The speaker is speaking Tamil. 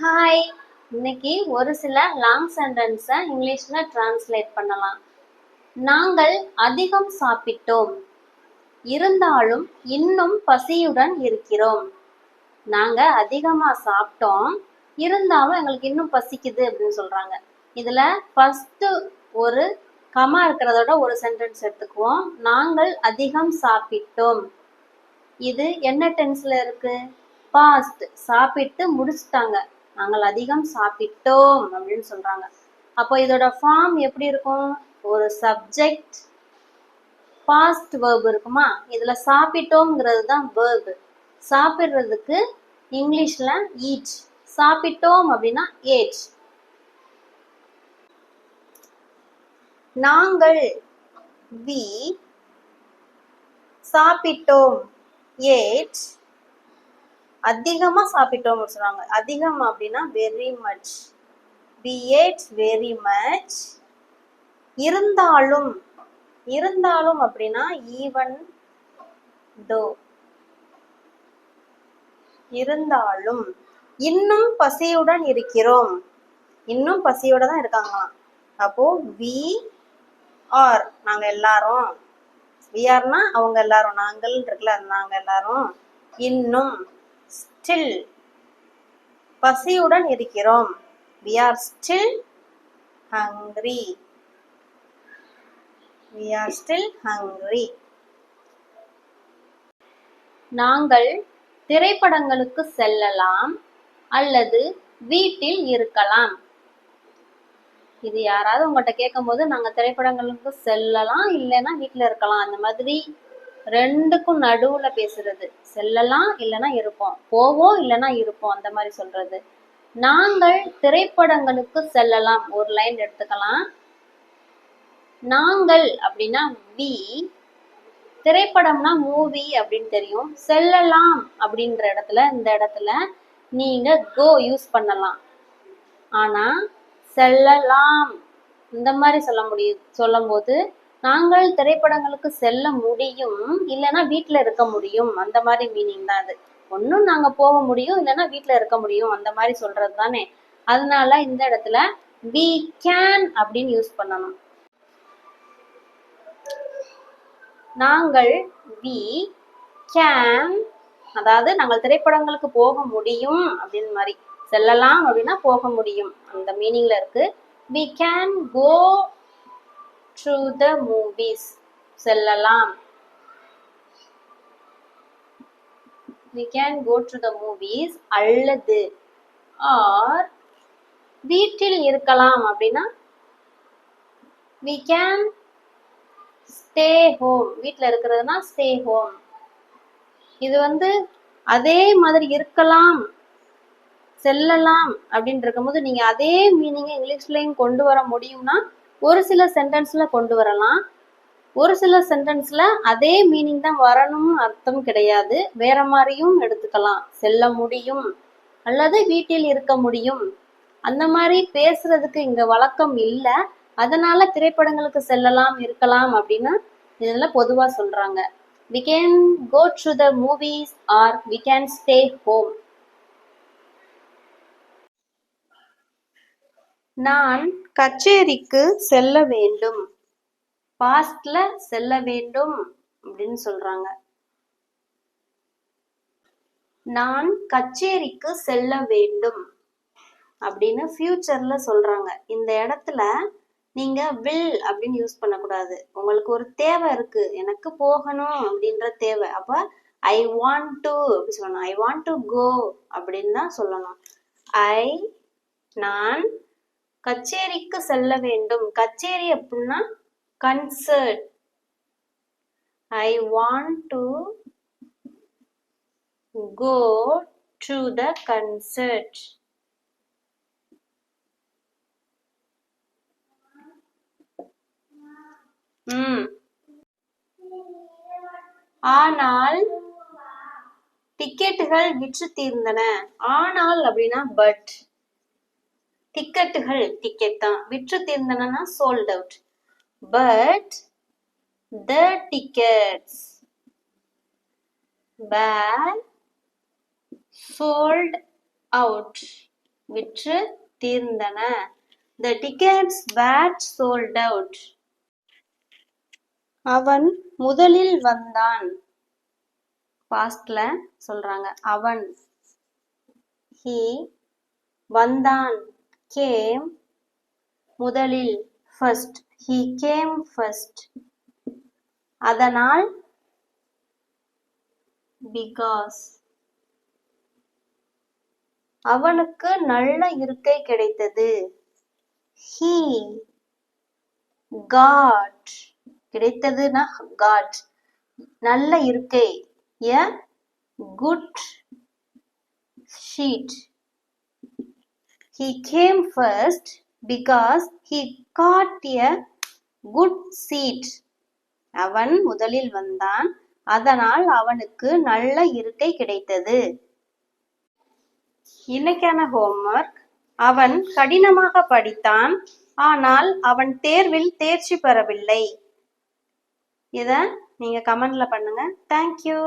ஹாய் இன்னைக்கு ஒரு சில லாங் சென்டென்ஸை இங்கிலீஷில் டிரான்ஸ்லேட் பண்ணலாம். நாங்கள் அதிகம் சாப்பிட்டோம். இருந்தாலும் இன்னும் பசியுடன் இருக்கிறோம். நாங்கள் அதிகமாக சாப்பிட்டோம். இருந்தாலும் எங்களுக்கு இன்னும் பசிக்குது அப்படின்னு சொல்கிறாங்க இதில் ஃபஸ்ட்டு ஒரு கமா இருக்கிறதோட ஒரு சென்டென்ஸ் எடுத்துக்குவோம். நாங்கள் அதிகம் சாப்பிட்டோம். இது என்ன டென்ஸில் இருக்குது பாஸ்ட் சாப்பிட்டு முடிச்சிட்டாங்க. நாங்கள் அதிகம் சாப்பிட்டோம் அப்படின்னு சொல்றாங்க. அப்போ இதோட ஃபார்ம் எப்படி இருக்கும்? ஒரு சப்ஜெக்ட் பாஸ்ட் வேர்ப் இருக்குமா? இதுல சாப்பிட்டோங்கிறது தான் வேர்ப் சாப்பிடுறதுக்கு இங்கிலீஷ்ல ஈட் சாப்பிட்டோம் அப்படின்னா ஏட் நாங்கள் வி சாப்பிட்டோம் ஏட் அதிகமா சாப்பிட்டோம் சொல்றாங்க அதிகம் அப்படின்னா very much we ate very much இருந்தாலும் இருந்தாலும் அப்படின்னா ஈவன் தோ இருந்தாலும் இன்னும் பசியுடன் இருக்கிறோம். இன்னும் பசியோட தான் இருக்காங்களாம். அப்போ வி ஆர் நாங்க எல்லாரும். வி ஆர்னா அவங்க எல்லாரும். நாங்கள் இருக்குல்ல நாங்க எல்லாரும். இன்னும். ஸ்டில் பசியுடன் இருக்கிறோம். We are still hungry we are still hungry நாங்கள் திரைப்படங்களுக்கு செல்லலாம் அல்லது வீட்டில் இருக்கலாம். இது யாராவது உங்கள்கிட்ட கேட்கும்போது நாங்க திரைப்படங்களுக்கு செல்லலாம் இல்லைன்னா வீட்டில் இருக்கலாம். அந்த மாதிரி ரெண்டுக்கும் நடுவுல பேசுறது. செல்லலாம் இல்லைன்னா இருப்போம். போவோம் இல்லைன்னா இருப்போம். அந்த மாதிரி சொல்றது. நாங்கள் திரைப்படங்களுக்கு செல்லலாம். ஒரு லைன் எடுத்துக்கலாம். நாங்கள் அப்படின்னா வி திரைப்படம்னா மூவி அப்படின்னு தெரியும். செல்லலாம் அப்படின்ற இடத்துல இந்த இடத்துல நீங்க கோ யூஸ் பண்ணலாம். ஆனா செல்லலாம். இந்த மாதிரி சொல்ல முடியும் சொல்லும் போது நாங்கள் திரைப்படங்களுக்கு செல்ல முடியும் இல்லைன்னா வீட்டில் இருக்க முடியும். அந்த மாதிரி மீனிங் தான் அது. ஒன்றும் நாங்கள் போக முடியும் இல்லைன்னா வீட்டில் இருக்க முடியும். அந்த மாதிரி சொல்றது தானே. அதனால இந்த இடத்துல வி கேன் அப்படின்னு யூஸ் பண்ணணும். நாங்கள் வி கேன் அதாவது நாங்கள் திரைப்படங்களுக்கு போக முடியும் அப்படின்னு மாதிரி. செல்லலாம் அப்படின்னா போக முடியும். அந்த மீனிங்ல இருக்கு. We can go to the movies செல்லலாம். We can go to the movies அல்லது ஆர் வீட்டில் இருக்கலாம் அப்படின்னா வி கேன் ஸ்டே ஹோம் வீட்டில் இருக்கிறதுனா ஸ்டே ஹோம் இது வந்து அதே மாதிரி இருக்கலாம் செல்லலாம் அப்படின்னு இருக்கும்போது நீங்க அதே மீனிங்கை இங்கிலீஷ்லயும் கொண்டு வர முடியும்னா ஒரு சில சென்டென்ஸில் கொண்டு வரலாம். ஒரு சில சென்டென்ஸ்ல அதே மீனிங் தான் வரணும்னு அர்த்தம் கிடையாது. வேற மாதிரியும் எடுத்துக்கலாம். செல்ல முடியும். அல்லது வீட்டில் இருக்க முடியும். அந்த மாதிரி பேசுறதுக்கு இங்க வழக்கம் இல்லை. அதனால திரைப்படங்களுக்கு செல்லலாம் இருக்கலாம் அப்படின்னு இதில் பொதுவா சொல்றாங்க. We can go to the movies or we can stay home நான் கச்சேரிக்கு செல்ல வேண்டும். பாஸ்ட்ல செல்ல வேண்டும் அப்படின்னு சொல்றாங்க. நான் கச்சேரிக்கு செல்ல வேண்டும் அப்படின்னு ஃபியூச்சர்ல சொல்றாங்க. இந்த இடத்துல நீங்க வில் அப்படின்னு யூஸ் பண்ணக்கூடாது. உங்களுக்கு ஒரு தேவை இருக்கு. எனக்கு போகணும் அப்படின்ற தேவை. அப்ப ஐ வாண்ட் டு அப்படி சொல்லணும். ஐ வாண்ட் டு கோ அப்படின்னு தான் சொல்லணும். ஐ நான் கச்சேரிக்கு செல்ல வேண்டும். கச்சேரி அப்படின்னா concert I want to go to the concert ம். ஆனால் டிக்கெட்டுகள் விற்று தீர்ந்தன. ஆனால் அப்படின்னா பட் டிக்கெட்டுகள் டிக்கெட் தான் விற்று தீர்ந்தனா sold out but the tickets were sold out விற்று தீர்ந்தன. The tickets were sold out அவன் முதலில் வந்தான். பாஸ்ட்ல சொல்றாங்க. அவன். ஹீ வந்தான். Came முதலில் first he came first அதனால் because அவனுக்கு நல்ல இருக்கை கிடைத்தது he got கிடைத்ததுன்னா got நல்ல இருக்கை a good sheet he came first because he got a good seat. அவன் முதலில் வந்தான். அதனால் அவனுக்கு நல்ல இருக்கை கிடைத்தது. இன்னைக்கான ஹோம்ஒர்க் அவன் கடினமாக படித்தான். ஆனால் அவன் தேர்வில் தேர்ச்சி பெறவில்லை. இத நீங்க கமெண்ட்ல பண்ணுங்க. தேங்க்யூ